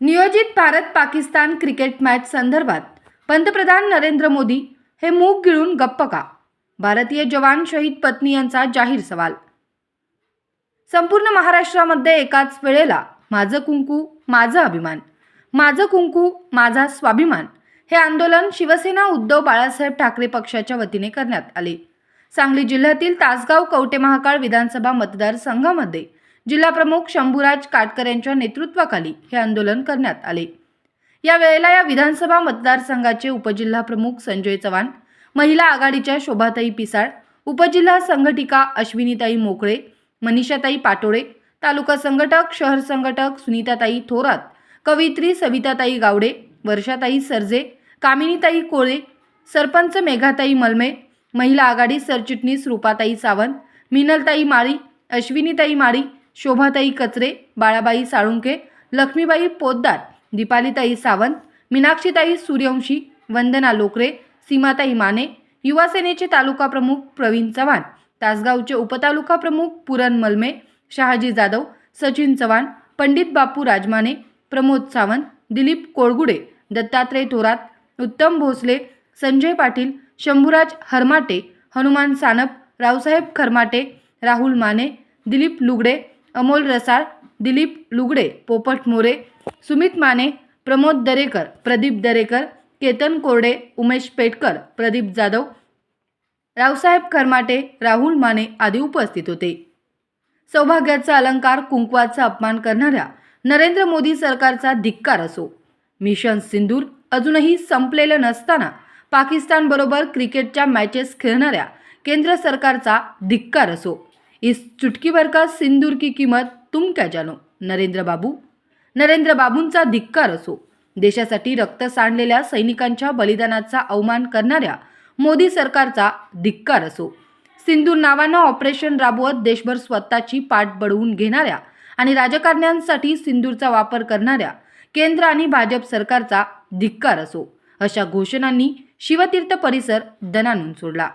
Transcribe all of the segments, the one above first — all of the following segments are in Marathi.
नियोजित भारत पाकिस्तान क्रिकेट मॅच संदर्भात पंतप्रधान नरेंद्र मोदी हे मूग गिळून गप्प का? भारतीय जवान शहीद पत्नी यांचा जाहीर सवाल. संपूर्ण महाराष्ट्रामध्ये एकाच वेळेला माझं कुंकू माझं अभिमान माझं कुंकू माझा स्वाभिमान हे आंदोलन शिवसेना उद्धव बाळासाहेब ठाकरे पक्षाच्या वतीने करण्यात आले. सांगली जिल्ह्यातील तासगाव कवटे महाकाळ विधानसभा मतदारसंघामध्ये जिल्हाप्रमुख शंभूराज काटकर यांच्या नेतृत्वाखाली हे आंदोलन करण्यात आले. या वेळेला या विधानसभा मतदारसंघाचे उपजिल्हा प्रमुख संजय चव्हाण महिला आघाडीच्या शोभाताई पिसाळ उपजिल्हा संघटिका अश्विनीताई मोकळे मनीषाताई पाटोळे तालुका संघटक शहर संघटक सुनीताताई थोरात कवित्री सविताताई गावडे वर्षाताई सरजे कामिनीताई कोळे सरपंच मेघाताई मलमे महिला आघाडी सरचिटणीस रूपाताई सावंत मिनलताई माळी अश्विनीताई माळी शोभाताई कचरे बाळाबाई साळुंके लक्ष्मीबाई पोद्दार दीपालीताई सावंत मीनाक्षीताई सूर्यवंशी वंदना लोकरे सीमाताई माने युवासेनेचे तालुका प्रमुख प्रवीण चव्हाण तासगावचे उपतालुका प्रमुख पुरण मलमे शहाजी जाधव सचिन चव्हाण पंडित बापू राजमाने प्रमोद सावंत दिलीप कोळगुडे दत्तात्रय थोरात उत्तम भोसले संजय पाटील शंभूराज हरमाटे हनुमान सानप रावसाहेब खरमाटे राहुल माने दिलीप लुगडे अमोल रसाळ दिलीप लुगडे पोपट मोरे सुमित माने प्रमोद दरेकर प्रदीप दरेकर केतन कोरडे उमेश पेटकर प्रदीप जाधव रावसाहेब खरमाटे राहुल माने आदी उपस्थित होते. सौभाग्याचा अलंकार कुंकवाचा अपमान करणाऱ्या नरेंद्र मोदी सरकारचा धिक्कार असो. मिशन सिंदूर अजूनही संपलेलं नसताना पाकिस्तानबरोबर क्रिकेटच्या मॅचेस खेळणाऱ्या केंद्र सरकारचा धिक्कार असो. इस चुटकी भर का सिंदूर की किंमत तुम क्या जानो? नरेंद्र बाबू? नरेंद्र बाबूंचा धिक्कार असो. देशासाठी रक्त सांडलेल्या सैनिकांच्या बलिदानाचा अवमान करणाऱ्या मोदी सरकारचा धिक्कार असो. सिंदूर नावानं ऑपरेशन राबवत देशभर स्वतःची पाठ बडवून घेणाऱ्या आणि राजकारण्यांसाठी सिंदूरचा वापर करणाऱ्या केंद्र आणि भाजप सरकारचा धिक्कार असो अशा घोषणांनी शिवतीर्थ परिसर दणानून सोडला.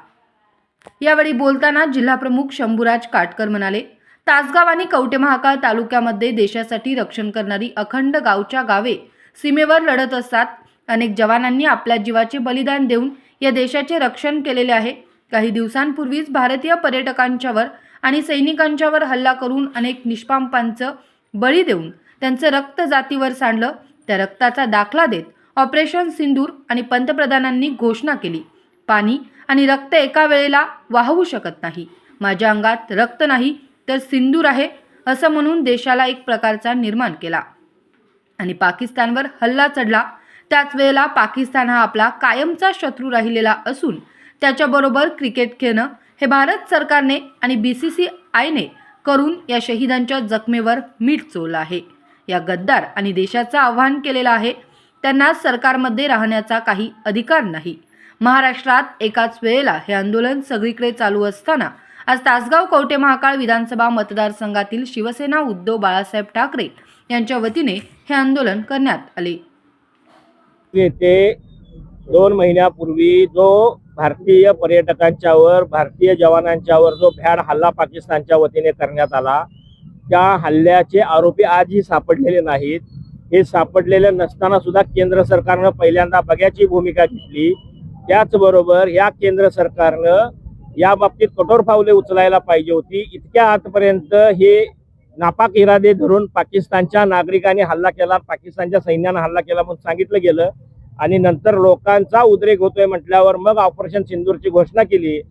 यावेळी बोलताना जिल्हाप्रमुख शंभूराज काटकर म्हणाले तासगाव आणि कवटे महाकाळ तालुक्यामध्ये देशासाठी रक्षण करणारी अखंड गावच्या गावे सीमेवर लढत असतात. अनेक जवानांनी आपल्या जीवाचे बलिदान देऊन या देशाचे रक्षण केलेले आहे. काही दिवसांपूर्वीच भारतीय पर्यटकांच्यावर आणि सैनिकांच्यावर हल्ला करून अनेक निष्पांपांचं बळी देऊन त्यांचं रक्त जातीवर सांडलं. त्या रक्ताचा दाखला देत ऑपरेशन सिंदूर आणि पंतप्रधानांनी घोषणा केली. पाणी आणि रक्त एका वेळेला वाहवू शकत नाही. माझ्या अंगात रक्त नाही तर सिंदूर आहे असं म्हणून देशाला एक प्रकारचा निर्माण केला. आणि पाकिस्तानवर हल्ला चढला. त्याच वेळेला पाकिस्तान हा आपला कायमचा शत्रू राहिलेला असून त्याच्याबरोबर क्रिकेट खेळणं हे भारत सरकारने आणि बी सी सी आयने करून या शहीदांच्या जखमेवर मीठ चोळलं आहे. या गद्दार आणि देशाचं आव्हान केलेलं आहे. त्यांना सरकारमध्ये राहण्याचा काही अधिकार नाही. महाराष्ट्रात एकाच वेळेला हे आंदोलन सगळीकडे चालू असताना आज तासगाव कवटे महाकाळ विधानसभा मतदारसंघातील शिवसेना उद्धव बाळासाहेब ठाकरे यांच्या वतीने हे आंदोलन करण्यात आले. येथे दोन महिन्यापूर्वी जो भारतीय पर्यटकांच्यावर भारतीय जवानांच्यावर जो भ्याड हल्ला पाकिस्तानच्या वतीने करण्यात आला त्या हल्ल्याचे आरोपी आजही सापडलेले नाहीत. हे सापडलेले नसताना सुद्धा केंद्र सरकारनं पहिल्यांदा बघ्याची भूमिका घेतली. त्याचबरोबर या केंद्र सरकारनं या बाबतीत कठोर पावले उचलायला पाहिजे होती. इतक्या आतपर्यंत हे नापाक इरादे धरून पाकिस्तानच्या नागरिकांनी हल्ला केला पाकिस्तानच्या सैन्यानं हल्ला केला म्हणून सांगितलं गेलं. आणि नंतर लोकांचा उद्रेक होतोय म्हटल्यावर मग ऑपरेशन सिंदूरची घोषणा केली.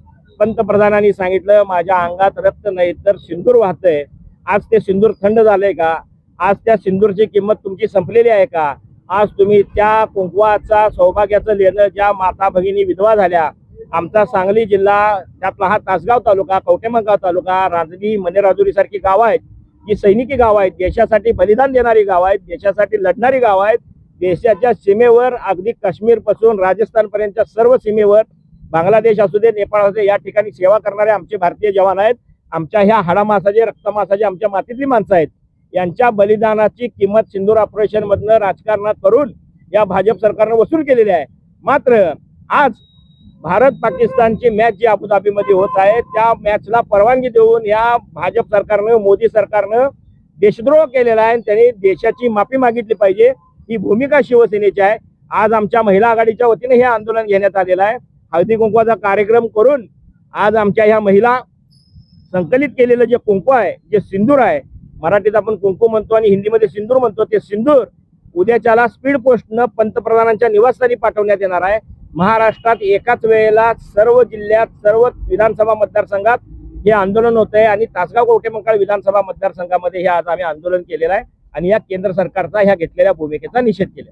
पंतप्रधानांनी सांगितलं माझ्या अंगात रक्त नाही तर सिंदूर वाहतंय. आज ते सिंदूर थंड झालंय का? आज त्या सिंदूरची किंमत तुमची संपलेली आहे का? आज तुम्ही त्या कुंकवाचा सौभाग्याचं लेणं ज्या माता भगिनी विधवा झाल्या आमचा सांगली जिल्हा त्यातला हा तासगाव तालुका कवटेमंगाव तालुका रांजणी मनेराजुरी सारखी गावं आहेत. जी सैनिकी गावं आहेत देशासाठी बलिदान देणारी गावं आहेत देशासाठी लढणारी गावं आहेत देशाच्या सीमेवर अगदी काश्मीरपासून राजस्थान पर्यंतच्या सर्व सीमेवर बांगलादेश असू दे नेपाळ असू दे या ठिकाणी सेवा करणारे आमचे भारतीय जवान आहेत. आमच्या ह्या हाडामासाचे रक्तमासाचे आमच्या मातीतली माणसं आहेत. यांच्या बलिदानाची किंमत सिंदूर ऑपरेशन मधनं राजकारणात करून या भाजप सरकारनं वसूल केलेली आहे. मात्र आज भारत पाकिस्तानची मॅच जी अबुधाबीमध्ये होत आहे त्या मॅचला परवानगी देऊन या भाजप सरकारनं मोदी सरकारनं देशद्रोह केलेला आहे आणि त्यांनी देशाची माफी मागितली पाहिजे. ही भूमिका शिवसेनेची आहे. आज आमच्या महिला आघाडीच्या वतीने हे आंदोलन घेण्यात आलेलं आहे. हळदी कुंकवाचा कार्यक्रम करून आज आमच्या ह्या महिला संकलित केलेलं जे कुंकू आहे जे सिंदूर आहे मराठीत आपण कुंकू म्हणतो आणि हिंदीमध्ये सिंदूर म्हणतो. ते सिंदूर उद्याच्याला स्पीड पोस्टनं पंतप्रधानांच्या निवासस्थानी पाठवण्यात येणार आहे. महाराष्ट्रात एकाच वेळेला सर्व जिल्ह्यात सर्व विधानसभा मतदारसंघात हे आंदोलन होत आहे आणि तासगाव कवठेमंकाळ विधानसभा मतदारसंघामध्ये हे आज आम्ही आंदोलन केलेलं आहे. आणि या केंद्र सरकारचा ह्या घेतलेल्या भूमिकेचा निषेध केला